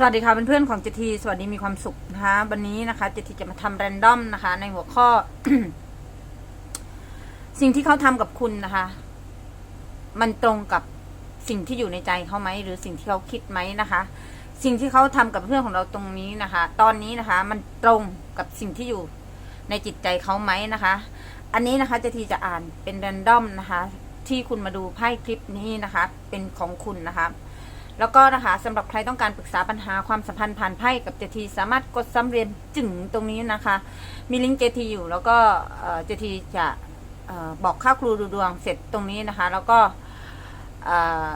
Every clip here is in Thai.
สวัสดีค่ะเพื่อนๆของเจทีสวัสดีมีความสุขนะคะวันนี้นะคะเจทีจะมาทำแรนดอมนะคะ ในหัวข้อ สิ่งที่เขาทำกับคุณนะคะ มันตรงกับสิ่งที่อยู่ในใจเขาไหมหรือสิ่งที่เขาคิดไหมนะคะ สิ่งที่เขาทำกับเพื่อนของเราตรงนี้นะคะ ตอนนี้นะคะ มันตรงกับสิ่งที่อยู่ในจิตใจเขาไหมนะคะ อันนี้นะคะเจทีจะอ่านเป็นแรนดอมนะคะ ที่คุณมาดูไพ่คลิปนี้นะคะ เป็นของคุณนะคะ แล้วก็นะคะสำหรับใครต้องการปรึกษาปัญหาความสัมพันธ์ผ่านไพ่กับเจทีสามารถกดซ้ำเรียนจึงตรงนี้นะคะ มีลิงก์เจทีอยู่แล้วก็เจทีจะออบอกค่าครูดูดวงเสร็จตรงนี้นะคะ แล้วก็เอ่อ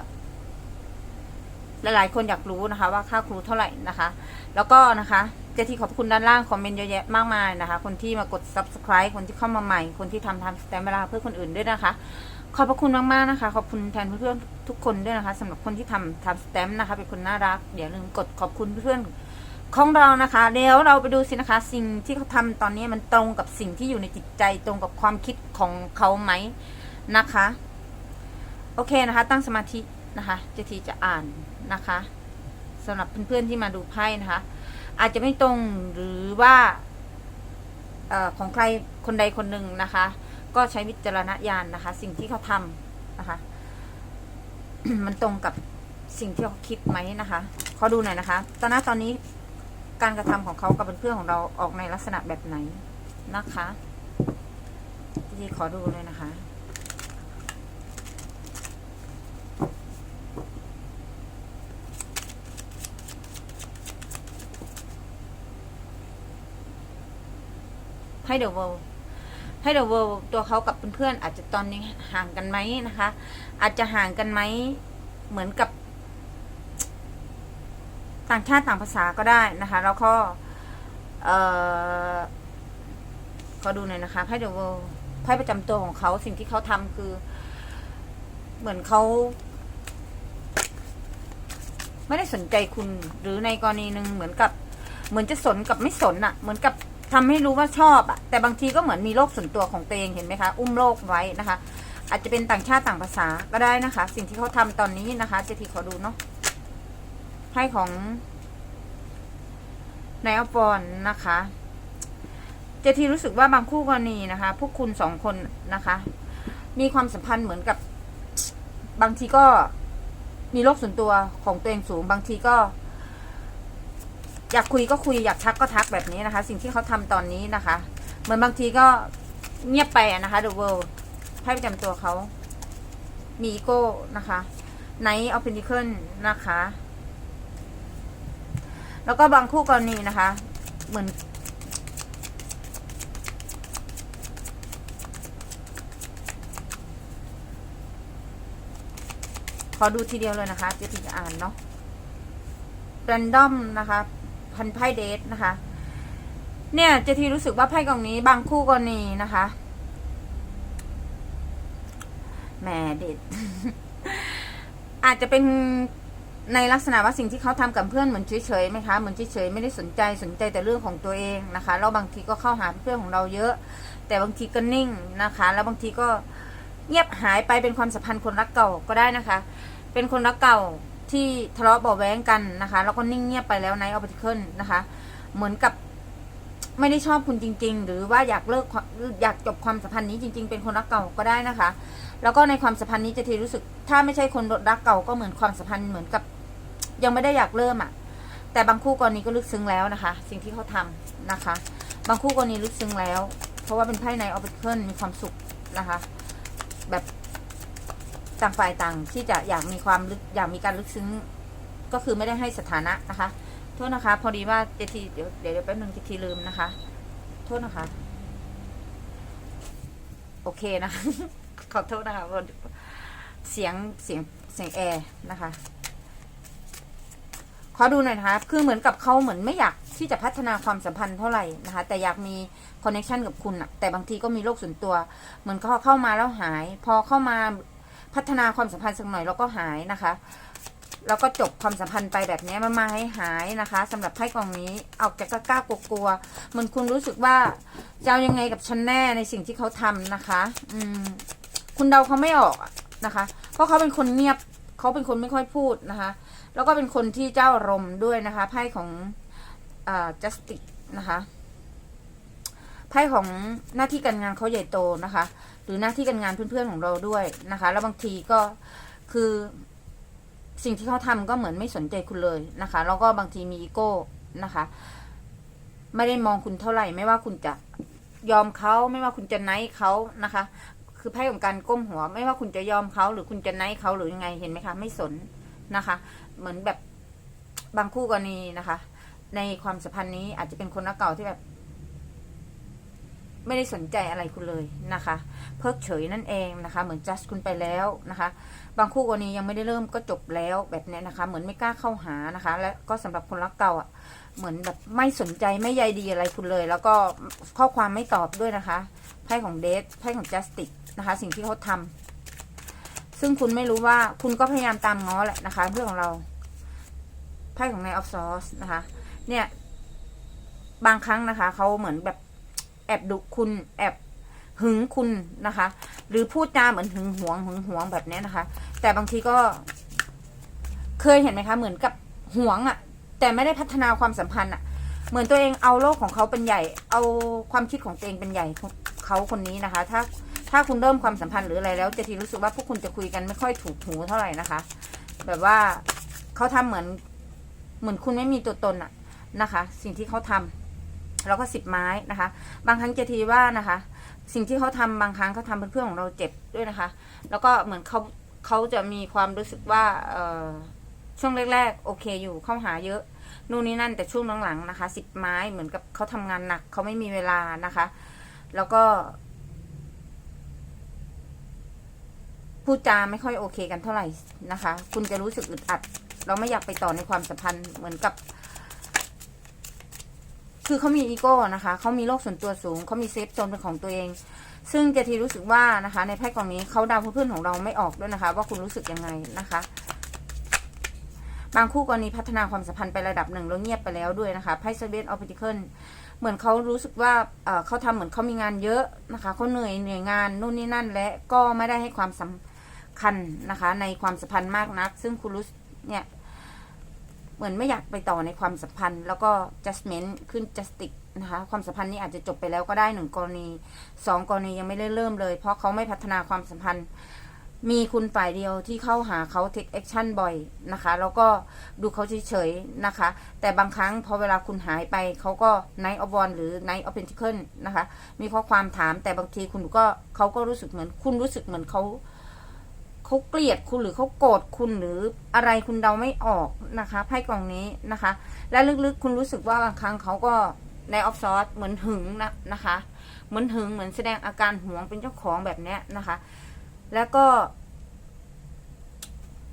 หลายๆคนอยากรู้นะคะ ว่าค่าครูเท่าไหร่นะคะ แล้วก็นะคะเจทีขอบคุณด้านล่างคอมเมนต์เยอะแยะมากมายนะคะ คนที่มากด subscribe คนที่เข้ามาใหม่ คนที่ทำทำสแตมเวลาเพื่อคนอื่นด้วยนะคะ ขอบพระคุณมากๆนะคะ ขอบคุณแทนเพื่อนๆทุกคนด้วยนะคะสำหรับคนที่ทำทำสแตมป์นะคะเป็นคนน่ารักอย่าลืมกดขอบคุณเพื่อนของเรานะคะเดี๋ยวเราไปดูสินะคะ สิ่งที่เขาทำตอนนี้มันตรงกับสิ่งที่อยู่ในจิตใจตรงกับความคิดของเขาไหมนะคะ โอเคนะคะ ตั้งสมาธินะคะเจทีจะอ่านนะคะสำหรับเพื่อนๆที่มาดูไพ่นะคะ อาจจะไม่ตรงหรือว่าออของใครคนใดคนหนึ่งนะคะ ก็ใช้วิจารณญาณนะคะ สิ่งที่เขาทำนะคะ มันตรงกับสิ่งที่เขาคิดไหมนะคะขอดูหน่อยนะคะ ตอนนี้ตอนนี้การกระทำของเขากับเพื่อนของเราออกในลักษณะแบบไหนนะคะที่ขอดูเลยนะคะให้เดอะเวิลด์ ให้เดอะเวิลด์ตัวเขากับเพื่อนๆอาจจะตอนนี้ห่างกันไหมนะคะ อาจจะห่างกันไหมเหมือนกับ ต่างชาติต่างภาษาก็ได้นะคะ แล้วก็เอ่อขอดูหน่อยนะคะไพ่เดอะเวิลด์ไพ่ประจำตัวของเขาสิ่งที่เขาทำคือ เหมือนเขาไม่ได้สนใจคุณหรือในกรณีหนึ่งเหมือนกับ เหมือนจะสนกับไม่สนอะเหมือนกับ ทำให้รู้ว่าชอบอะแต่บางทีก็เหมือนมีโลกส่วนตัวของตัวเองเห็นไหมคะ อุ้มโลกไว้นะคะ อาจจะเป็นต่างชาติต่างภาษาก็ได้นะคะ สิ่งที่เขาทำตอนนี้นะคะเจทีขอดูเนาะไพ่ของนายอปอนนะคะ เจทีรู้สึกว่าบางคู่กรณีนะคะ พวกคุณสองคนนะคะ มีความสัมพันธ์เหมือนกับบางทีก็มีโลกส่วนตัวของตัวเองสูง บางทีก็ อยากคุยก็คุยอยากทักก็ทักแบบนี้นะคะ สิ่งที่เขาทำตอนนี้นะคะ เหมือนบางทีก็เงียบไปอะนะคะ The World ไพ่ประจำตัวเขามีอีโก้นะคะไนท์ออฟเพน c ิเคิลนะคะ แล้วก็บางคู่กรณีนะคะ เหมือน ขอดูทีเดียวเลยนะคะ จะถึงจะอ่านเนาะแรนดอมนะคะ พันไพ่เดทนะคะ เนี่ยเจทีรู้สึกว่าไพ่กองนี้ บางคู่กรณีนะคะแหมเด็ด อาจจะเป็นในลักษณะว่าสิ่งที่เขาทำกับเพื่อนเหมือนเฉยๆไหมคะเหมือนเฉยๆไม่ได้สนใจสนใจแต่เรื่องของตัวเองนะคะแล้วบางทีก็เข้าหาเพื่อนของเราเยอะ แต่บางทีก็นิ่งนะคะ แล้วบางทีก็เงียบหายไปเป็นความสัมพันธ์คนรักเก่าก็ได้นะคะ เป็นคนรักเก่า ที่ทะเลาะเบาแว้งกันนะคะ แล้วก็นิ่งเงียบไปแล้วในออปติเคิลนะคะ เหมือนกับไม่ได้ชอบคุณจริง ๆ หรือว่าอยากเลิกอยากจบความสัมพันธ์นี้จริง ๆ เป็นคนรักเก่าก็ได้นะคะ แล้วก็ในความสัมพันธ์นี้จะทีรู้สึก ถ้าไม่ใช่คนรักเก่าก็เหมือนความสัมพันธ์เหมือนกับ ยังไม่ได้อยากเริ่มอะ แต่บางคู่กรณีก็ลึกซึ้งแล้วนะคะ สิ่งที่เขาทำนะคะ บางคู่กรณีลึกซึ้งแล้ว เพราะว่าเป็นไพ่ในออปติเคิลมีความสุขนะคะ แบบ ต่างฝ่ายต่างที่จะอยากมีความลึกอยากมีการลึกซึ้งก็คือไม่ได้ให้สถานะนะคะ โทษนะคะ พอดีว่าเจทีเดี๋ยวเดี๋ยวแป๊บนึงเจทีลืมนะคะ โทษนะคะ โอเคนะคะขอโทษนะคะเสียงเสียงเสียงแอร์นะคะขอดูหน่อยนะคะ คือเหมือนกับเขาเหมือนไม่อยากที่จะพัฒนาความสัมพันธ์เท่าไหร่นะคะ แต่อยากมีคอนเนคชันกับคุณอะแต่บางทีก็มีโลกส่วนตัว เหมือนเขาเข้ามาแล้วหาย พอเข้ามา พัฒนาความสัมพันธ์สักหน่อยแล้วก็หายนะคะแล้วก็จบความสัมพันธ์ไปแบบนี้มันมาให้หายนะคะสำหรับไพ่กองนี้ออกจากกล้ากลัวๆเหมือนคุณรู้สึกว่าจะเอายังไงกับฉันแน่ในสิ่งที่เขาทำนะคะ อืมคุณเดาเขาไม่ออกนะคะ เพราะเขาเป็นคนเงียบเขาเป็นคนไม่ค่อยพูดนะคะ แล้วก็เป็นคนที่เจ้าอารมณ์ด้วยนะคะไพ่ของอ่า justice นะคะไพ่ของหน้าที่การงานเขาใหญ่โตนะคะ หรือหน้าที่การงานเพื่อนๆของเราด้วยนะคะ แล้วบางทีก็คือสิ่งที่เขาทำก็เหมือนไม่สนใจคุณเลยนะคะ แล้วก็บางทีมีอีโก้นะคะ ไม่ได้มองคุณเท่าไหร่ ไม่ว่าคุณจะยอมเขาไม่ว่าคุณจะไนท์เขานะคะ คือไพ่ของการก้มหัว ไม่ว่าคุณจะยอมเขาหรือคุณจะไนท์เขาหรือยังไงเห็นไหมคะ ไม่สนนะคะ เหมือนแบบบางคู่กรณีนะคะ ในความสัมพันธ์นี้อาจจะเป็นคนรักเก่าที่แบบ ไม่ได้สนใจอะไรคุณเลยนะคะ เพิกเฉยนั่นเองนะคะ เหมือนจัสคุณไปแล้วนะคะ บางคู่กรณียังไม่ได้เริ่มก็จบแล้วแบบนี้นะคะ เหมือนไม่กล้าเข้าหานะคะ และก็สำหรับคนรักเก่าอะเหมือนแบบไม่สนใจไม่ใยดีอะไรคุณเลย แล้วก็ข้อความไม่ตอบด้วยนะคะไพ่ของเดทไพ่ของจัสติกนะคะ สิ่งที่เขาทำซึ่งคุณไม่รู้ว่าคุณก็พยายามตามง้อแหละนะคะเรื่อของเราไพ่ของนายออฟซอสนะคะ เนี่ยบางครั้งนะคะเขาเหมือนแบบ อบดุคุณแอบหึงคุณนะคะ หรือพูดจาเหมือนหึงหวงหึงหวงแบบนี้นะคะ แต่บางทีก็ เคยเห็นไหมคะ เหมือนกับหวงอะ่ะ แต่ไม่ได้พัฒนาความสัมพันธ์อะ่ะ เหมือนตัวเองเอาโลกของเขาเป็นใหญ่ เอาความคิดของตัวเองเป็นใหญ่เขาคนนี้นะคะ ถ้าถ้าคุณเริ่มความสัมพันธ์หรืออะไรแล้วจะทีรู้สึกว่าพวกคุณจะคุยกันไม่ค่อยถูกหูเท่าไหร่นะคะ แบบว่าเขาทำเหมือน เหมือนคุณไม่มีตัวตนอะนะคะ สิ่งที่เขาทำ แล้วก็สิบไม้นะคะ บางครั้งจะทีว่านะคะ สิ่งที่เขาทำบางครั้งเขาทำเพื่อนของเราเจ็บด้วยนะคะ แล้วก็เหมือนเขาเขาจะมีความรู้สึกว่าเออช่วงแรก ๆ โอเคอยู่เข้าหาเยอะนู่นนี่นั่นแต่ช่วงหลังๆนะคะสิบไม้เหมือนกับเขาทำงานหนักเขาไม่มีเวลานะคะ แล้วก็พูดจาไม่ค่อยโอเคกันเท่าไหร่นะคะ คุณจะรู้สึกอึดอัด เราไม่อยากไปต่อในความสัมพันธ์เหมือนกับ คือเขามีอีโก้นะคะเขามีโลกส่วนตัวสูงเขามีเซฟโซนเป็นของตัวเอง ซึ่งเจทีรู้สึกว่านะคะ ในไพ่กองนี้เขาดาวเพื่อนๆของเราไม่ออกด้วยนะคะ ว่าคุณรู้สึกยังไงนะคะ บางคู่กรณีพัฒนาความสัมพันธ์ไประดับหนึ่งแล้วเงียบไปแล้วด้วยนะคะไพ่เซเว่นออฟพิเคิลเหมือนเขารู้สึกว่าเขาทำเหมือนเขามีงานเยอะนะคะเขาเหนื่อยเหนื่อยงานนู่นนี่นั่น และก็ไม่ได้ให้ความสำคัญนะคะ ในความสัมพันธ์มากนัก ซึ่งคุณรู้เนี่ย เหมือนไม่อยากไปต่อในความสัมพันธ์ แล้วก็ judgment ขึ้น justice นะคะ ความสัมพันธ์นี้อาจจะจบไปแล้วก็ได้หนึ่งกรณีสองกรณียังไม่ได้เริ่มเลย เพราะเขาไม่พัฒนาความสัมพันธ์ มีคุณฝ่ายเดียวที่เข้าหาเขา take action บ่อยนะคะ แล้วก็ดูเขาเฉยๆนะคะ แต่บางครั้งพอเวลาคุณหายไปเขาก็ night of one หรือ night of pentacle นะคะ มีข้อความถามแต่บางทีคุณก็เขาก็รู้สึกเหมือน คุณรู้สึกเหมือนเขา เขาเกลียดคุณหรือเขาโกรธคุณหรืออะไรคุณเดาไม่ออกนะคะไพ่กล่องนี้นะคะ และลึกๆคุณรู้สึกว่าบางครั้งเขาก็ในออฟซอสเหมือนหึงนะนะคะเหมือนหึงเหมือนแสดงอาการหวงเป็นเจ้าของแบบเนี้ยนะคะ แล้วก็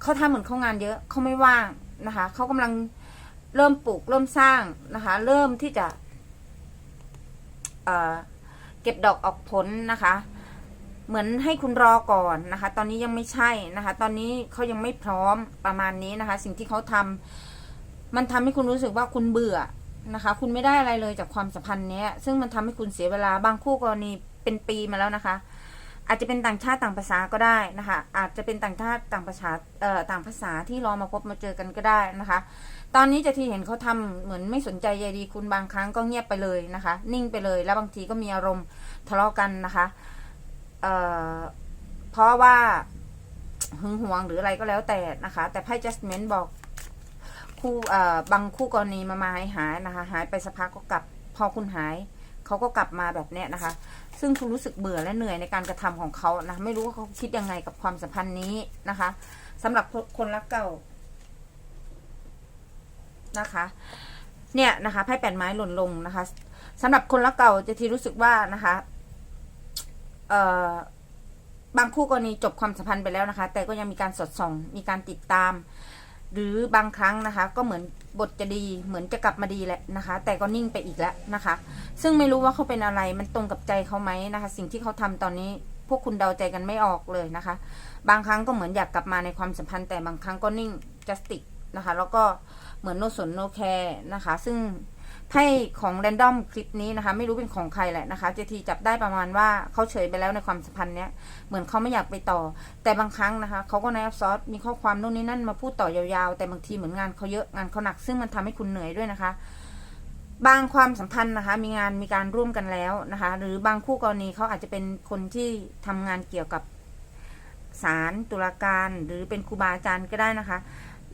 เขาทำเหมือนเขางานเยอะเขาไม่ว่างนะคะเขากำลังเริ่มปลูกเริ่มสร้างนะคะ เริ่มที่จะเเก็บดอกออกผลนะคะ เหมือนให้คุณรอก่อนนะคะ ตอนนี้ยังไม่ใช่นะคะ ตอนนี้เขายังไม่พร้อมประมาณนี้นะคะ สิ่งที่เขาทำมันทำให้คุณรู้สึกว่าคุณเบื่อนะคะ คุณไม่ได้อะไรเลยจากความสัมพันธ์นี้ซึ่งมันทำให้คุณเสียเวลาบางคู่กรณีเป็นปีมาแล้วนะคะ อาจจะเป็นต่างชาติต่างภาษาก็ได้นะคะ อาจจะเป็นต่างชาติต่างภาษาเอ่อต่างภาษาที่รอมาพบมาเจอกันก็ได้นะคะ ตอนนี้จะที่เห็นเขาทำเหมือนไม่สนใจใยดีคุณบางครั้งก็เงียบไปเลยนะคะ นิ่งไปเลยแล้วบางทีก็มีอารมณ์ทะเลาะกันนะคะ เอ่อเพราะว่าหึงหวงหรืออะไรก็แล้วแต่นะคะ แต่ไพ่ judgment บอกคู่เอ่อบางคู่กรณีมามาหายหายนะคะ หายไปสักพักก็กลับ พอคุณหายเขาก็กลับมาแบบเนี้ยนะคะ ซึ่งคุณรู้สึกเบื่อและเหนื่อยในการกระทำของเขานะไม่รู้ว่าเขาคิดยังไงกับความสัมพันธ์นี้นะคะสำหรับคนรักเก่านะคะ เนี่ยนะคะไพ่แปดไม้หล่นลงนะคะสำหรับคนรักเก่าจะทีรู้สึกว่านะคะ บางคู่กรณีจบความสัมพันธ์ไปแล้วนะคะ แต่ก็ยังมีการสอดส่อง มีการติดตาม หรือบางครั้งนะคะ ก็เหมือนบทจะดี เหมือนจะกลับมาดีแหละนะคะ แต่ก็นิ่งไปอีกแล้วนะคะ ซึ่งไม่รู้ว่าเขาเป็นอะไร มันตรงกับใจเขาไหมนะคะ สิ่งที่เขาทำตอนนี้พวกคุณเดาใจกันไม่ออกเลยนะคะ บางครั้งก็เหมือนอยากกลับมาในความสัมพันธ์แต่บางครั้งก็นิ่ง justice นะคะ แล้วก็เหมือนโนสนโนแคร์นะคะ ซึ่ง ไพ่ของแรนดอมคลิปนี้นะคะ ไม่รู้เป็นของใครแหละนะคะ เจทีจับได้ประมาณว่าเขาเฉยไปแล้วในความสัมพันธ์เนี้ยเหมือนเขาไม่อยากไปต่อ แต่บางครั้งนะคะเขาก็ในอัพซอสมีข้อความโน่นนี่นั่นมาพูดต่อยาวๆ แต่บางทีเหมือนงานเขาเยอะงานเขาหนักซึ่งมันทำให้คุณเหนื่อยด้วยนะคะ บางความสัมพันธ์นะคะ มีงานมีการร่วมกันแล้วนะคะ หรือบางคู่กรณีเขาอาจจะเป็นคนที่ทำงานเกี่ยวกับศาลตุลาการ หรือเป็นครูบาอาจารย์ก็ได้นะคะ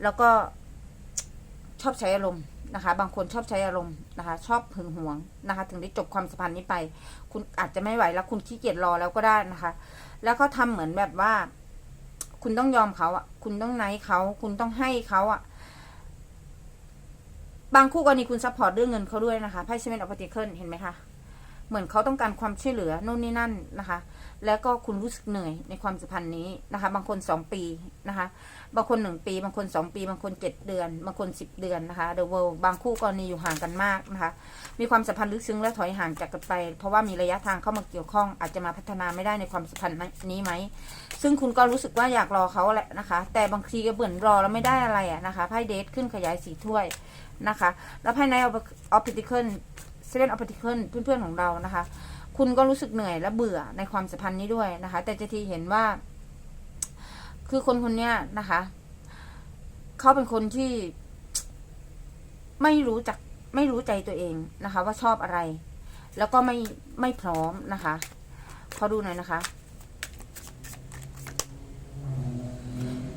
แล้วก็ชอบใช้อารมณ์ นะคะ บางคนชอบใช้อารมณ์นะคะ ชอบหึงหวงนะคะ ถึงได้จบความสัมพันธ์นี้ไป คุณอาจจะไม่ไหวแล้วคุณขี้เกียจรอแล้วก็ได้นะคะ แล้วก็ทำเหมือนแบบว่า คุณต้องยอมเขาอะ คุณต้องไนท์เขา คุณต้องให้เขาอะบางคู่กรณีคุณซัพพอร์ตเรื่องเงินเขาด้วยนะคะไพ่เซเป็นออปติเคิลเห็นไหมคะ เหมือนเขาต้องการความช่วยเหลือโน่นนี่นั่นนะคะ แล้วก็คุณรู้สึกเหนื่อยในความสัมพันธ์นี้นะคะ บางคนสองปีนะคะ บางคนหนึ่งปี บางคนสองปี บางคนเจ็ดเดือน บางคนสิบเดือนนะคะเดอะเวิลบางคู่กรณีอยู่ห่างกันมากนะคะ มีความสัมพันธ์ลึกซึ้งและถอยห่างจากกันไป เพราะว่ามีระยะทางเข้ามาเกี่ยวข้อง อาจจะมาพัฒนาไม่ได้ในความสัมพันธ์นี้ไหม ซึ่งคุณก็รู้สึกว่าอยากรอเขาแหละนะคะ แต่บางทีก็เบื่อรอแล้วไม่ได้อะไรอะนะคะ ไพ่เดทขึ้นขยายสีถ้วยนะคะ แล้วไพ่ในออปติเคิล เซเว่นออปติเคิลเพื่อนๆของเรานะคะ คุณก็รู้สึกเหนื่อยและเบื่อในความสัมพันธ์นี้ด้วยนะคะ แต่เจะทีเห็นว่า คือคนคนนี้นะคะเขาเป็นคนที่ไม่รู้จักไม่รู้ใจตัวเองนะคะ ว่าชอบอะไร แล้วก็ไม่ไม่พร้อมนะคะขอดูหน่อยนะคะ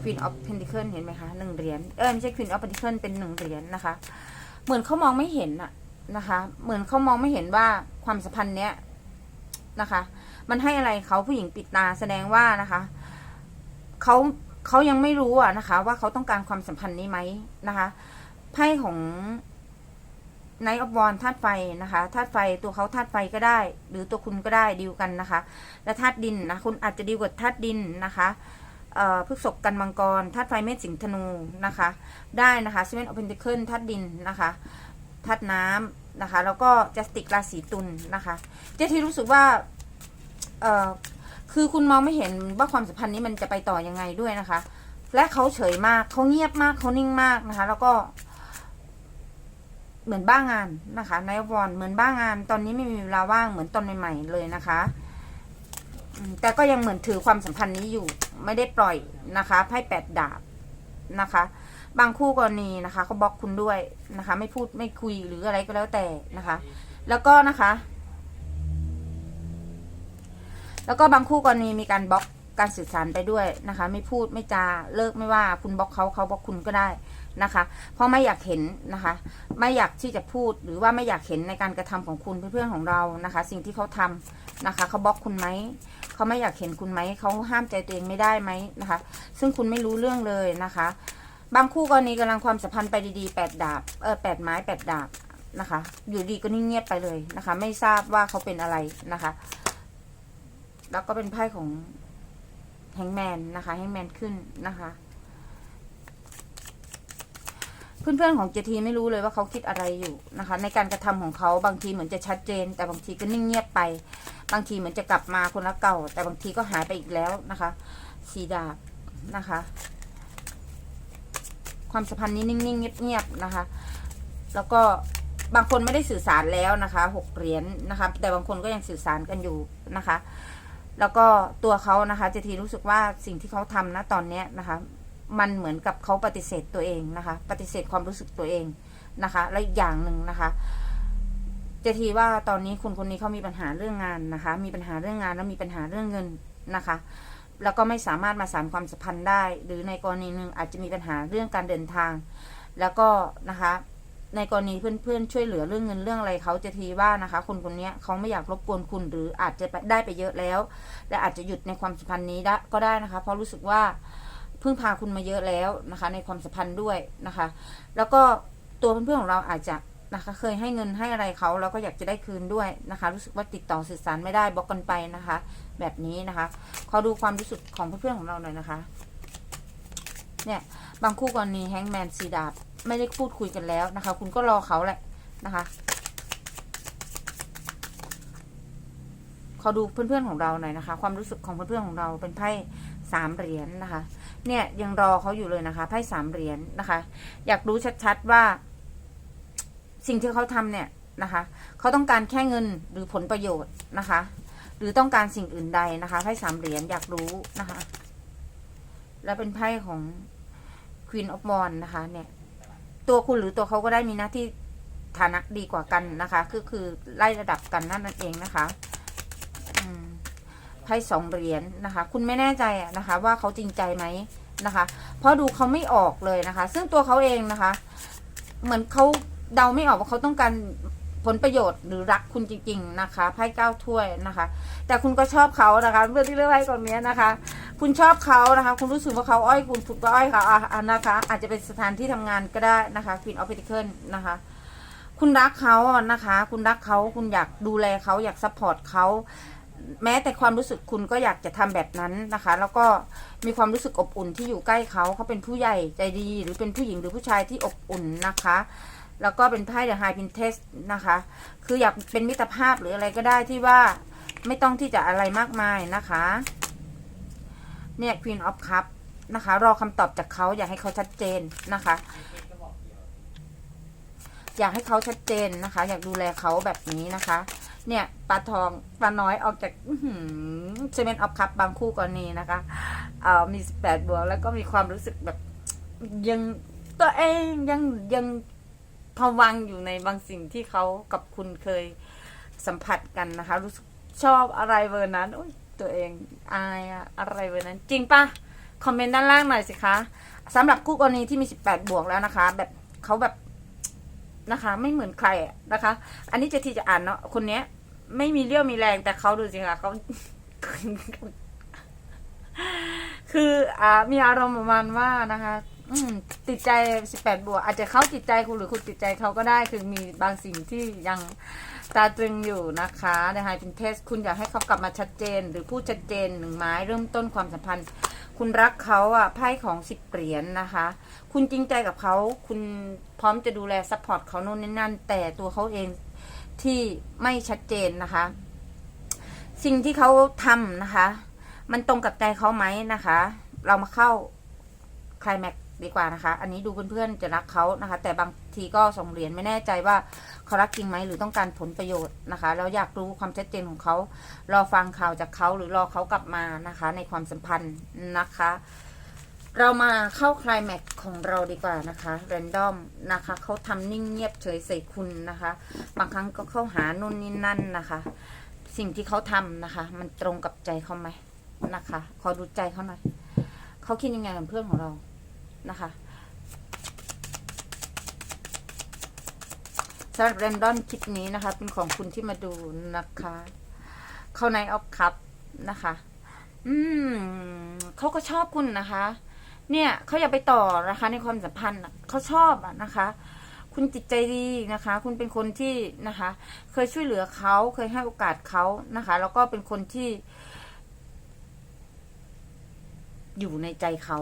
Queen of Pentacle เห็นไหมคะหนึ่งเหรียญเออไม่ใช่ Queen of Pentacle เป็นหนึ่งเหรียญนะคะ เหมือนเขามองไม่เห็นอะ นะคะ เหมือนเขามองไม่เห็นว่าความสัมพันธ์เนี้ยนะคะ มันให้อะไรเขาผู้หญิงปิดตาแสดงว่านะคะเขาเขายังไม่รู้อะนะคะ ว่าเขาต้องการความสัมพันธ์นี้ไหมนะคะไพ่ของไนท์ออฟวอนธาตุไฟนะคะธาตุไฟตัวเขาธาตุไฟก็ได้ หรือตัวคุณก็ได้ดีลกันนะคะ และธาตุดินนะคุณอาจจะดีลกับธาตุดินนะคะเอ่อพฤกษกกันมังกรธาตุไฟเมษสิงห์ธนูนะคะ ได้นะคะเซเว่นออฟเพนติเคิลธาตุดินนะคะธาตุน้ำ นะคะ แล้วก็จัสติกราศีตุลนะคะ เจที่รู้สึกว่าเอ่อคือคุณมองไม่เห็นว่าความสัมพันธ์นี้มันจะไปต่อยังไงด้วยนะคะ และเขาเฉยมากเขาเงียบมากเขานิ่งมากนะคะ แล้วก็ เหมือนบ้างานนะคะนายบอลเหมือนบ้างาน ตอนนี้ไม่มีเวลาว่างเหมือนตอนใหม่ๆเลยนะคะแต่ก็ยังเหมือนถือความสัมพันธ์นี้อยู่ ไม่ได้ปล่อยนะคะไพ่แปดดาบนะคะ บางคู่กรณีนะคะเขาบล็อกคุณด้วยนะคะ ไม่พูดไม่คุยหรืออะไรก็แล้วแต่นะคะ แล้วก็นะคะ แล้วก็บางคู่กรณีมีการบล็อกการสื่อสารไปด้วยนะคะ ไม่พูดไม่จาเลิกไม่ว่า คุณบล็อกเขาเขาบล็อกคุณก็ได้นะคะ เพราะไม่อยากเห็นนะคะ ไม่อยากที่จะพูดหรือว่าไม่อยากเห็นในการกระทำของคุณเพื่อนๆของเรานะคะ สิ่งที่เขาทำนะคะเขาบล็อกคุณไหมเขาไม่อยากเห็นคุณไหมเขาห้ามใจตัวเองไม่ได้ไหมนะคะ ซึ่งคุณไม่รู้เรื่องเลยนะคะ บางคู่กรณีกำลังความสัมพันธ์ไปดีๆแปดดาบเออแปดไม้แปดดาบนะคะ อยู่ดีก็นิ่งเงียบไปเลยนะคะ ไม่ทราบว่าเขาเป็นอะไรนะคะ แล้วก็เป็นไพ่ของแฮงแมนนะคะแฮงแมนขึ้นนะคะเพื่อนๆของเจทีไม่รู้เลยว่าเขาคิดอะไรอยู่นะคะ ในการกระทำของเขาบางทีเหมือนจะชัดเจน แต่บางทีก็นิ่งเงียบไป บางทีเหมือนจะกลับมาคนละเก่า แต่บางทีก็หายไปอีกแล้วนะคะสีดาบนะคะ ความสัมพันธ์นี้นิ่งๆเงียบๆนะคะ แล้วก็บางคนไม่ได้สื่อสารแล้วนะคะหกเหรียญนะคะ แต่บางคนก็ยังสื่อสารกันอยู่นะคะ แล้วก็ตัวเขานะคะเจทีรู้สึกว่าสิ่งที่เขาทำนะตอนเนี้ยนะคะ มันเหมือนกับเขาปฏิเสธตัวเองนะคะ ปฏิเสธความรู้สึกตัวเองนะคะ และอีกอย่างหนึ่งนะคะเจทีว่าตอนนี้คนคนนี้เขามีปัญหาเรื่องงานนะคะ มีปัญหาเรื่องงานแล้วมีปัญหาเรื่องเงินนะคะ แล้วก็ไม่สามารถมาสานความสัมพันธ์ได้ หรือในกรณีหนึ่งอาจจะมีปัญหาเรื่องการเดินทาง แล้วก็นะคะ ในกรณีเพื่อนๆช่วยเหลือเรื่องเงินเรื่องอะไรเขาจะทีว่านะคะ คนคนนี้เขาไม่อยากรบกวนคุณหรืออาจจะได้ไปเยอะแล้วและอาจจะหยุดในความสัมพันธ์นี้ได้ก็ได้นะคะ เพราะรู้สึกว่าเพึ่งพาคุณมาเยอะแล้วนะคะ ในความสัมพันธ์ด้วยนะคะ แล้วก็ตัวเพื่อนๆของเราอาจจะนะคะเคยให้เงินให้อะไรเขาแล้วก็อยากจะได้คืนด้วยนะคะ รู้สึกว่าติดต่อสื่อสารไม่ได้บล็อกกันไปนะคะ แบบนี้นะคะขอดูความรู้สึกของเพื่อนๆของเราหน่อยนะคะ เนี่ยบางคู่กรณีแฮงแมนซีดาบไม่ได้พูดคุยกันแล้วนะคะ คุณก็รอเขาแหละนะคะขอดูเพื่อนๆของเราหน่อยนะคะ ความรู้สึกของเพื่อนๆของเราเป็นไพ่สามเหรียญนะคะ เนี่ยยังรอเขาอยู่เลยนะคะไพ่สามเหรียญนะคะ อยากรู้ชัดๆว่า สิ่งที่เขาทำเนี่ยนะคะเขาต้องการแค่เงินหรือผลประโยชน์นะคะ หรือต้องการสิ่งอื่นใดนะคะไพ่สามเหรียญอยากรู้นะคะ แล้วเป็นไพ่ของ Queen of w a n d นะคะ เนี่ย ตัวคุณหรือตัวเขาก็ได้มีหน้าที่ฐานะดีกว่ากันนะคะคือคือไล่ระดับกันนั่นเองนะคะไพ่สองเหรียญนะคะ คุณไม่แน่ใจนะคะ ว่าเขาจริงใจไหมนะคะ เพราะดูเขาไม่ออกเลยนะคะ ซึ่งตัวเขาเองนะคะ เหมือนเขาเดาไม่ออกว่าเขาต้องการ ผลประโยชน์หรือรักคุณจริง ๆ นะคะไพ่เก้าถ้วยนะคะ แต่คุณก็ชอบเขานะคะเพื่อนที่เลือกไพ่กองนี้นะคะ คุณชอบเขานะคะ คุณรู้สึกว่าเขาอ้อยคุณคุณก็อ้อยเขาอะนะคะ อาจจะเป็นสถานที่ทำงานก็ได้นะคะ Queen of Pentacles นะคะ คุณรักเขานะคะ คุณรักเขาคุณอยากดูแลเขาอยากซัพพอร์ตเขาแม้แต่ความรู้สึกคุณก็อยากจะทำแบบนั้นนะคะ แล้วก็มีความรู้สึกอบอุ่นที่อยู่ใกล้เขาเขาเป็นผู้ใหญ่ใจดี หรือเป็นผู้หญิงหรือผู้ชายที่อบอุ่นนะคะ แล้วก็เป็นไพ่เดอะไฮพินเทสนะคะ คืออยากเป็นมิตรภาพหรืออะไรก็ได้ที่ว่าไม่ต้องที่จะอะไรมากมายนะคะ เนี่ย Queen of Cup นะคะ รอคำตอบจากเขาอยากให้เขาชัดเจนนะคะ อยากให้เขาชัดเจนนะคะ อยากดูแลเขาแบบนี้นะคะ เนี่ยปลาทองปลาน้อยออกจากเซเมนต์ออฟคัพบางคู่กรณีนะคะเอ่อมีสิบแปดบวกแล้วก็มีความรู้สึกแบบยังตัวเองยังยัง พวังอยู่ในบางสิ่งที่เขากับคุณเคยสัมผัสกันนะคะ รู้สึกชอบอะไรเบอร์นั้นอยตัวเองอายอะอะไรเบอร์นั้น จริงปะคอมเมนต์ด้านล่างหน่อยสิคะสำหรับคู่กรณีที่มีสิบวกแล้วนะคะ แบบเขาแบบนะคะ ไม่เหมือนใครนะคะ อันนี้จะทีจะอ่านเนาะคนเนี้ย ไม่มีเรี่ยวมีแรงแต่เขาดูสิคะเขาคืออ่ามีอารมณ์ประมาณว่านะคะ อืมติดใจสิบแปดบวก อาจจะเขาติดใจคุณหรือคุณติดใจเขาก็ได้ คือมีบางสิ่งที่ยังตาตรึงอยู่นะคะในไฮพินเทส คุณอยากให้เขากลับมาชัดเจน หรือพูดชัดเจนหนึ่งไม้เริ่มต้นความสัมพันธ์ คุณรักเขาอะไพ่ของสิบเหรียญนะคะ คุณจริงใจกับเขาคุณพร้อมจะดูแลซัพพอร์ตเขาโน่นนี่นั่น แต่ตัวเขาเองที่ไม่ชัดเจนนะคะ สิ่งที่เขาทำนะคะ มันตรงกับใจเขาไหมนะคะ เรามาเข้าคลายแม็ก ดีกว่านะคะ อันนี้ดูเพื่อนๆจะรักเขานะคะ แต่บางทีก็ส่งเหรียญไม่แน่ใจว่าเขารักจริงไหมหรือต้องการผลประโยชน์นะคะเราอยากรู้ความชัดเจนของเขารอฟังข่าวจากเขาหรือรอเขากลับมานะคะ ในความสัมพันธ์นะคะ เรามาเข้าคลายแม็กของเราดีกว่านะคะแรนดอมนะคะเขาทำนิ่งเงียบเฉยใส่คุณนะคะ บางครั้งก็เข้าหานู่นนี่นั่นนะคะ สิ่งที่เขาทำนะคะ มันตรงกับใจเขาไหมนะคะ ขอดูใจเขาหน่อยเขาคิดยังไงกับเพื่อนของเรา นะคะสำหรับแรนดอมคลิปนี้นะคะ เป็นของคุณที่มาดูนะคะ เข้าในออฟคัพนะคะ อืมเขาก็ชอบคุณนะคะ เนี่ยเขาอยากไปต่อนะคะ ในความสัมพันธ์เขาชอบอะนะคะคุณจิตใจดีนะคะ คุณเป็นคนที่นะคะ เคยช่วยเหลือเขาเคยให้โอกาสเขานะคะ แล้วก็เป็นคนที่ อยู่ในใจเขา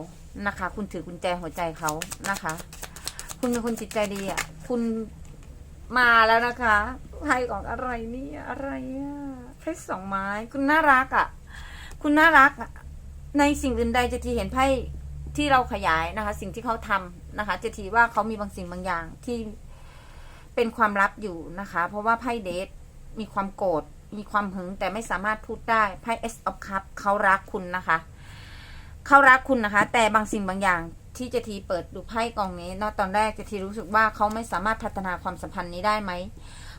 นะคะ คุณถือกุญแจหัวใจเขานะคะ คุณเป็นคนจิตใจดีอะ คุณมาแล้วนะคะไพ่ของอะไรนี่อะไรอะไพ่สองไม้ คุณน่ารักอะ คุณน่ารักอะในสิ่งอื่นใดจะทีเห็นไพ่ที่เราขยายนะคะ สิ่งที่เขาทำนะคะ จะทีว่าเขามีบางสิ่งบางอย่างที่เป็นความลับอยู่นะคะ เพราะว่าไพ่เดทมีความโกรธมีความหึงแต่ไม่สามารถพูดได้ไพ่ S of Cup เขารักคุณนะคะ เขารักคุณนะคะ แต่บางสิ่งบางอย่างที่เจทีเปิดดูไพ่กองนี้นะตอนแรกเจทีรู้สึกว่าเขาไม่สามารถพัฒนาความสัมพันธ์นี้ได้ไหม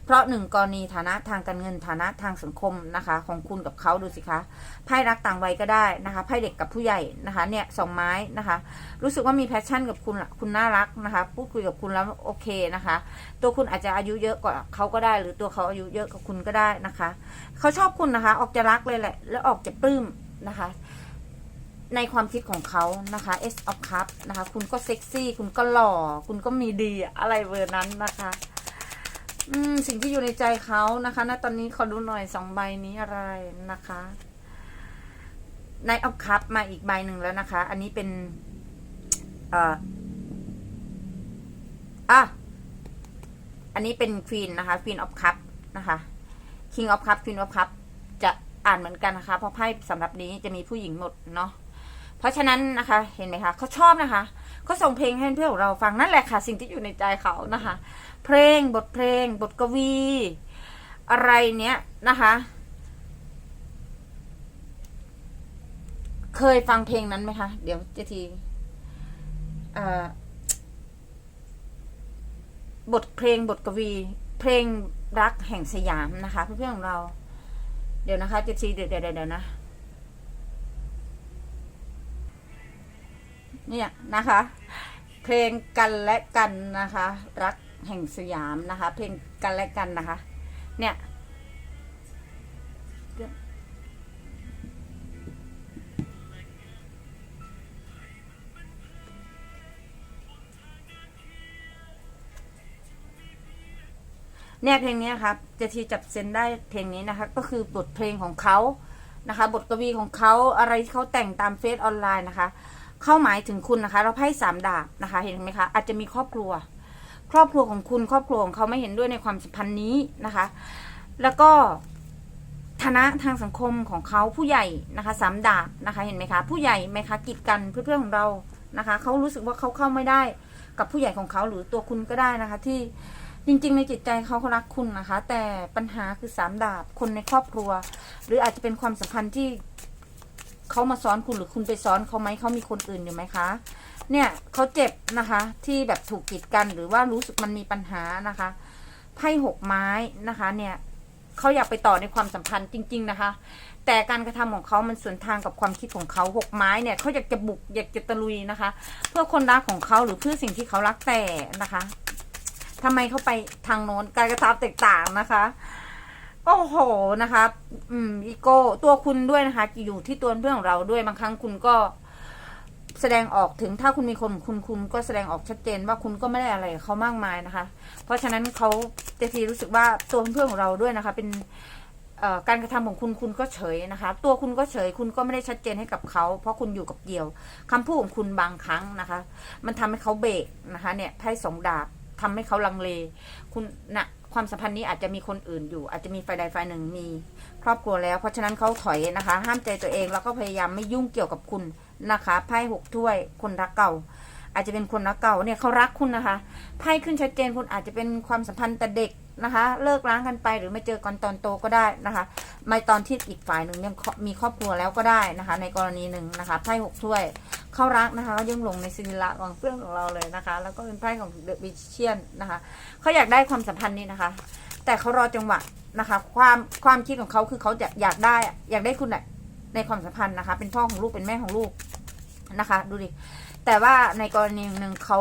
เพราะหนึ่งกรณีฐานะทางการเงินฐานะทางสังคมนะคะ ของคุณกับเขาดูสิคะไพ่รักต่างวัยก็ได้นะคะไพ่เด็กกับผู้ใหญ่นะคะ เนี่ยสองไม้นะคะ รู้สึกว่ามีแพชชั่นกับคุณละคุณน่ารักนะคะพูดคุยกับคุณแล้วโอเคนะคะ ตัวคุณอาจจะอายุเยอะกว่าเขาก็ได้ หรือตัวเขาอายุเยอะกว่าคุณก็ได้นะคะเขาชอบคุณนะคะ ออกจะรักเลยแหละ แล้วออกจะปลื้มนะคะ ในความคิดของเขานะคะ S of Cup นะคะ คุณก็เซ็กซี่ คุณก็หล่อ คุณก็มีดีอะไรเบอร์นั้นนะคะ อืม สิ่งที่อยู่ในใจเขานะคะณตอนนี้ขอดูหน่อยสองใบนี้อะไรนะคะในออฟคัพมาอีกใบหนึ่งแล้วนะคะ อันนี้เป็นเอ่ออะอันนี้เป็นควีนนะคะควีนออฟคัพนะคะ King of Cup Queen of Cup จะอ่านเหมือนกันนะคะ เพราะไพ่สำหรับนี้จะมีผู้หญิงหมดเนาะ เพราะฉะนั้นนะคะเห็นไหมคะเขาชอบนะคะก็ส่งเพลงให้เพื่อนของเราฟังนั่นแหละค่ะ สิ่งที่อยู่ในใจเขานะคะ เพลงบทเพลง บทกวี อะไรเนี้ยนะคะ เคยฟังเพลงนั้นไหมคะเดี๋ยวเจทีบทเพลงบทกวี เพลงรักแห่งสยามนะคะ เพื่อนๆของเรา เดี๋ยวนะคะเจทีเดี๋ยวเดี๋ยวเดี๋ยวนะ เนี่ยนะคะ เพลงกันและกันนะคะ รักแห่งสยามนะคะ เพลงกันและกันนะคะ เนี่ยเนี่ยเพลงนี้ครับเจะทีจับเซนได้เพลงนี้นะคะ ก็คือบทเพลงของเขานะคะ บทกวีของเขาอะไรที่เขาแต่งตามเฟซออนไลน์นะคะ เข้าหมายถึงคุณนะคะ เราไพ่สามดาบนะคะ เห็นไหมคะ อาจจะมีครอบครัว ครอบครัวของคุณครอบครัวของเขาไม่เห็นด้วยในความสัมพันธ์นี้นะคะ แล้วก็ฐานะทางสังคมของเขาผู้ใหญ่นะคะสามดาบนะคะ เห็นไหมคะ ผู้ใหญ่ไหมคะกีดกันเพื่อนๆของเรานะคะเขารู้สึกว่าเขาเข้าไม่ได้กับผู้ใหญ่ของเขาหรือตัวคุณก็ได้นะคะ ที่จริงๆ ในจิตใจเขาเขารักคุณนะคะ แต่ปัญหาคือสามดาบคนในครอบครัว หรืออาจจะเป็นความสัมพันธ์ที่ เขามาซ้อนคุณหรือคุณไปซ้อนเขาไหมเขามีคนอื่นอยู่ไหมคะ เนี่ยเขาเจ็บนะคะ ที่แบบถูกกีดกันหรือว่ารู้สึกมันมีปัญหานะคะไพ่หกไม้นะคะเนี่ยเขาอยากไปต่อในความสัมพันธ์จริง ๆนะคะ แต่การกระทำของเขามันสวนทางกับความคิดของเขาหกไม้เนี่ยเขาอยากจะบุกอยากจะตะลุยนะคะ เพื่อคนรักของเขาหรือเพื่อสิ่งที่เขารักแต่นะคะทำไมเขาไปทางโน้นการกระทำแตกต่างนะคะ โอ้โหนะคะอืมอีโก้ตัวคุณด้วยนะคะ อยู่ที่ตัวเพื่อนของเราด้วยบางครั้งคุณก็แสดงออกถึงถ้าคุณมีคนคุณคุณก็แสดงออกชัดเจนว่าคุณก็ไม่ได้อะไรเขามากมายนะคะ เพราะฉะนั้นเขาเจทีรู้สึกว่าตัวเพื่อนของเราด้วยนะคะ เป็นการกระทำของคุณคุณก็เฉยนะคะ ตัวคุณก็เฉย คุณก็ไม่ได้ชัดเจนให้กับเขา เพราะคุณอยู่กับเดียวคำพูดของคุณบางครั้งนะคะ มันทำให้เขาเบรกนะคะ เนี่ยไพ่สองดาบทำให้เขาลังเล คุณนะ ความสัมพันธ์นี้อาจจะมีคนอื่นอยู่ อาจจะมีฝ่ายใดฝ่ายหนึ่งมี ครอบครัวแล้ว เพราะฉะนั้นเขาถอยนะคะ ห้ามใจตัวเองแล้วก็พยายามไม่ยุ่งเกี่ยวกับคุณนะคะไพ่หกถ้วย คนรักเก่า อาจจะเป็นคนรักเก่าเนี่ยเขารักคุณนะคะไพ่ขึ้นชัดเจนคุณอาจจะเป็นความสัมพันธ์แต่เด็ก นะคะ เลิกล้างกันไปหรือไม่เจอกันตอนโตก็ได้นะคะไม่ตอนที่อีกฝ่ายหนึ่งยังมีครอบครัวแล้วก็ได้นะคะ ในกรณีหนึ่งนะคะไพ่หกถ้วย เขารักนะคะเขายังหลงในสิริละของเพื่อนของเราเลยนะคะ แล้วก็เป็นไพ่ของเดอะวิเชียนนะคะเขาอยากได้ความสัมพันธ์นี้นะคะ แต่เขารอจังหวะนะคะ ความความคิดของเขาคือเขาจะอยากได้อยากได้คุณในความสัมพันธ์นะคะ เป็นพ่อของลูกเป็นแม่ของลูกนะคะ ดูดิแต่ว่าในกรณีหนึ่งเขา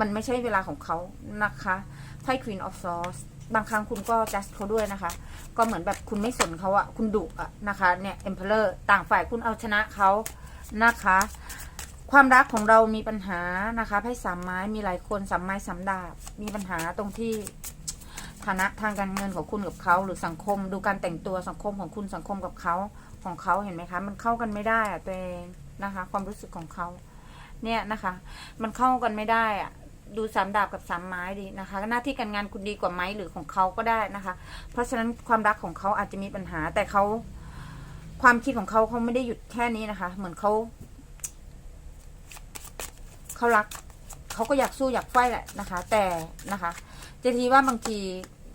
มันไม่ใช่เวลาของเขานะคะไพ่ Queen of Swords บางครั้งคุณก็ just เขาด้วยนะคะ ก็เหมือนแบบคุณไม่สนเขาอะคุณดุอะนะคะเนี่ย Emperor ต่างฝ่ายคุณเอาชนะเขานะคะ ความรักของเรามีปัญหานะคะไพ่สามไม้มีหลายคนสามไม้สามดาบ มีปัญหาตรงที่ฐานะทางการเงินของคุณกับเขาหรือสังคมดูการแต่งตัวสังคมของคุณสังคมกับเขาของเขาเห็นไหมคะ มันเข้ากันไม่ได้อะตัวเองนะคะ ความรู้สึกของเขาเนี่ยนะคะ มันเข้ากันไม่ได้อะ ดูสามดาบกับสามไม้ดีนะคะ หน้าที่การงานคุณดีกว่าไหมหรือของเขาก็ได้นะคะ เพราะฉะนั้นความรักของเขาอาจจะมีปัญหา แต่เขาความคิดของเขาเขาไม่ได้หยุดแค่นี้นะคะ เหมือนเขาเขารักเขาก็อยากสู้อยากไฟแหละนะคะ แต่นะคะเจทีว่าบางที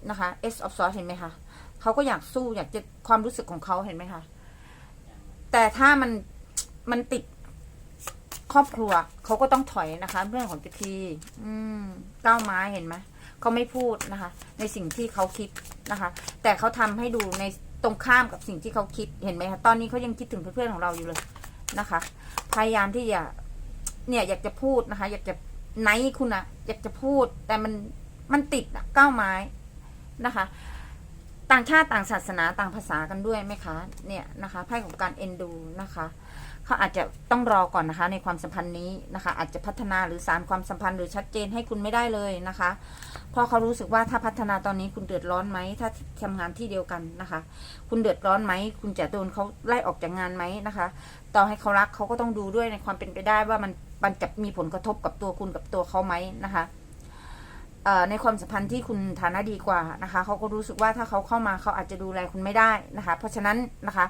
นะคะ S of Swords เห็นไหมคะเขาก็อยากสู้อยากจะความรู้สึกของเขาเห็นไหมคะแต่ถ้ามันมันติด ครอบครัวเขาก็ต้องถอยนะคะ เรื่องของเจทีอืมก้าวไม้เห็นไหมเขาไม่พูดนะคะ ในสิ่งที่เขาคิดนะคะ แต่เขาทำให้ดูในตรงข้ามกับสิ่งที่เขาคิดเห็นไหมคะตอนนี้เขายังคิดถึงเพื่อนๆของเราอยู่เลยนะคะ พยายามที่จะเนี่ยอยากจะพูดนะคะ อยากจะไนคุณอะอยากจะพูด แต่มันมันติดอะก้าวไม้นะคะ ต่างชาติต่างศาสนาต่างภาษากันด้วยไหมคะ เนี่ยนะคะไพ่ของการเอ็นดูนะคะ เขาอาจจะต้องรอก่อนนะคะ ในความสัมพันธ์นี้นะคะ อาจจะพัฒนาหรือสารความสัมพันธ์หรือชัดเจนให้คุณไม่ได้เลยนะคะเพราะเขารู้สึกว่าถ้าพัฒนาตอนนี้คุณเดือดร้อนไหมถ้าทำงานที่เดียวกันนะคะ คุณเดือดร้อนไหมคุณจะโดนเขาไล่ออกจากงานไหมนะคะต่อให้เขารักเขาก็ต้องดูด้วยในความเป็นไปได้ว่ามันมันจะมีผลกระทบกับตัวคุณกับตัวเขาไหมนะคะในความสัมพันธ์ที่คุณฐานะดีกว่านะคะเขาก็รู้สึกว่าถ้าเขาเข้ามาเขาอาจจะดูแลคุณไม่ได้นะคะ เพราะฉะนั้นนะคะ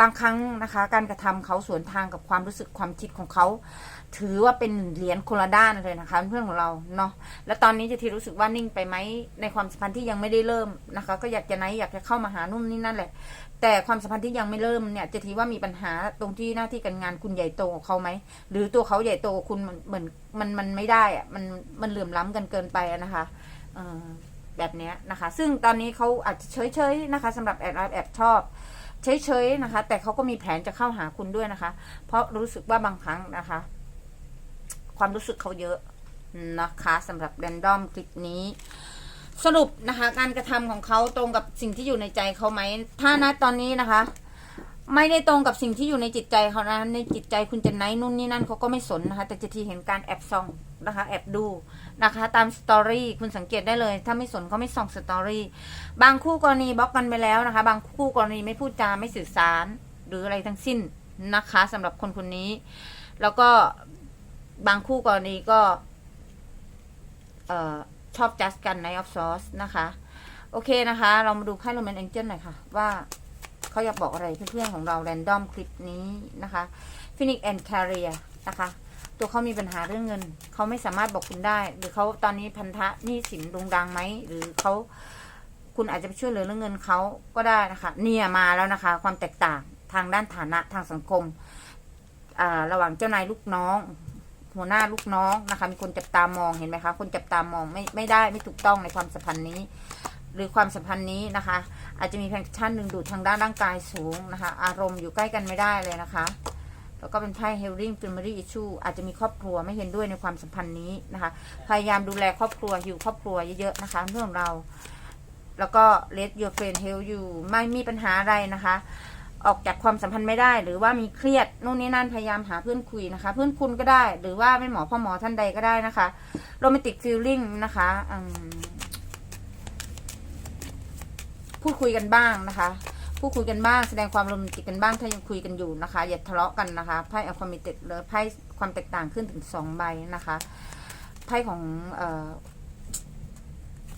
บางครั้งนะคะ การกระทำเขาสวนทางกับความรู้สึกความคิดของเขา ถือว่าเป็นเหรียญคนละด้านเลยนะคะ เพื่อนของเราเนาะแล้วตอนนี้เจะทีรู้สึกว่านิ่งไปไหมในความสัมพันธ์ที่ยังไม่ได้เริ่มนะคะ ก็อยากจะไหนอยากจะเข้ามาหานุ่มนี่นั่นแหละ แต่ความสัมพันธ์ที่ยังไม่เริ่มเนี่ยเจะทีว่ามีปัญหาตรงที่หน้าที่การงานคุณใหญ่โตกว่าเขาไหมหรือตัวเขาใหญ่โตกว่าคุณมันเหมือนมันมันไม่ได้อะมันมันเหลื่อมล้ำกันเกินไปนะคะแบบนี้นะคะ ซึ่งตอนนี้เขาอาจจะเฉยๆนะคะสำหรับแอบแอบชอบ เฉยๆนะคะ แต่เขาก็มีแผนจะเข้าหาคุณด้วยนะคะ เพราะรู้สึกว่าบางครั้งนะคะ ความรู้สึกเขาเยอะนะคะสำหรับแรนดอมคลิปนี้สรุปนะคะ การกระทำของเขาตรงกับสิ่งที่อยู่ในใจเขาไหม ถ้านะตอนนี้นะคะ ไม่ได้ตรงกับสิ่งที่อยู่ในจิตใจเขานะในจิตใจคุณจะไหนนู่นนี่นั่นเขาก็ไม่สนนะคะ แต่จะทีเห็นการแอบส่องนะคะ แอบดู นะคะ ตามสตอรี่คุณสังเกตได้เลย ถ้าไม่สนเขาไม่ส่องสตอรี่บางคู่กรณีบล็อกกันไปแล้วนะคะ บางคู่กรณีไม่พูดจาไม่สื่อสาร หรืออะไรทั้งสิ้นนะคะสำหรับคนคนนี้ แล้วก็บางคู่กรณีก็เอ่อชอบจัสกันในออฟซอสนะคะ โอเคนะคะ เรามาดูไพ่โรแมนแองเจิลหน่อยค่ะ ว่าเขาอยากบอกอะไรเพื่อนๆของเราแรนดอมคลิปนี้นะคะฟินิกแอนด์แคริเอนะคะ ตัวเขามีปัญหาเรื่องเงิน เขาไม่สามารถบอกคุณได้ หรือเขาตอนนี้พันธะหนี้สินรุงรังไหมหรือเขาคุณอาจจะไปช่วยเหลือเรื่องเงินเขาก็ได้นะคะ เนี่ยมาแล้วนะคะ ความแตกต่างทางด้านฐานะทางสังคมระหว่างเจ้านายลูกน้อง หัวหน้าลูกน้องนะคะ มีคนจับตามองเห็นไหมคะคนจับตามองไม่ไม่ได้ไม่ถูกต้องในความสัมพันธ์นี้ หรือความสัมพันธ์นี้นะคะ อาจจะมีแพชชั่นดึงดูดทางด้านร่างกายสูงนะคะ อารมณ์อยู่ใกล้กันไม่ได้เลยนะคะ แล้วก็เป็นไพ่ healing primary issue อาจจะมีครอบครัวไม่เห็นด้วยในความสัมพันธ์นี้นะคะ พยายามดูแลครอบครัวอยู่ครอบครัวเยอะๆนะคะเรื่องเรา แล้วก็ let your friend help you ไม่มีปัญหาอะไรนะคะ ออกจากความสัมพันธ์ไม่ได้ หรือว่ามีเครียดนู่นนี่นั่นพยายามหาเพื่อนคุยนะคะ เพื่อนคุณก็ได้ หรือว่าไม่หมอพ่อหมอท่านใดก็ได้นะคะโรแมนติกฟีลลิ่งนะคะพูดคุยกันบ้างนะคะ พูดคุยกันบ้างแสดงความรมนติกกันบ้างถ้ายังคุยกันอยู่นะคะ อย่าทะเลาะกันนะคะไพ่อความมีเต็ดเลยไพ่ความแตกต่างขึ้นถึงสองใบนะคะไพ่ของเอ่อ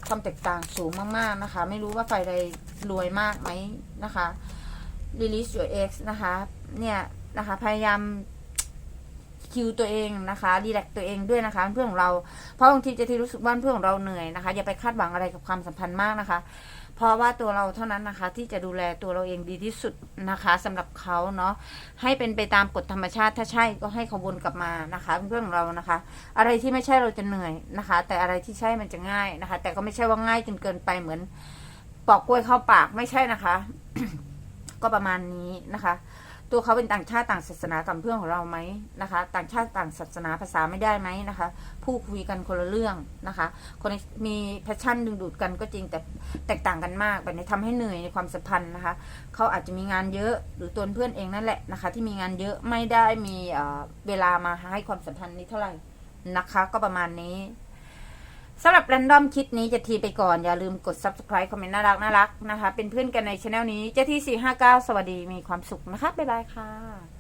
ความแตกต่างสูงมาก ๆนะคะ ไม่รู้ว่าไฟใดรวยมากไหมนะคะ release your ex นะคะเนี่ยนะคะพยายามคิวตัวเองนะคะรีแลกตัวเองด้วยนะคะ เพื่อนของเราเพราะบางทีจะที่รู้สึกว่าเพื่อนของเราเหนื่อยนะคะอย่าไปคาดหวังอะไรกับความสัมพันธ์มากนะคะ เพราะว่าตัวเราเท่านั้นนะคะที่จะดูแลตัวเราเองดีที่สุดนะคะสำหรับเขาเนาะให้เป็นไปตามกฎธรรมชาติถ้าใช่ก็ให้เขาวนกลับมานะคะเพื่อนของเรานะคะ อะไรที่ไม่ใช่เราจะเหนื่อยนะคะ แต่อะไรที่ใช่มันจะง่ายนะคะ แต่ก็ไม่ใช่ว่าง่ายจนเกินไปเหมือนปอกกล้วยเข้าปากไม่ใช่นะคะ ก็ประมาณนี้นะคะ ตัวเขาเป็นต่างชาติต่างศาสนากับเพื่อนของเราไหมนะคะ ต่างชาติต่างศาสนาภาษาไม่ได้ไหมนะคะ ผู้คุยกันคนละเรื่องนะคะ คนมีแพชชั่นดึงดูดกันก็จริงแต่แตกต่างกันมากแบบนี้ทำให้เหนื่อยในความสัมพันธ์นะคะ เขาอาจจะมีงานเยอะหรือตัวเพื่อนเองนั่นแหละนะคะ ที่มีงานเยอะไม่ได้มีเอ่อเวลามาให้ความสัมพันธ์นี้เท่าไหร่นะคะ ก็ประมาณนี้ สำหรับ r รนดอมคิดนี้จะทีไปก่อนอย่าลืมกด subscribe คอมเมนต์น่ารักน่ารักนะคะ เป็นเพื่อนกันในช anel นี้เจ้าที่459 สวัสดีมีความสุขนะคะ บ๊ายบายค่ะ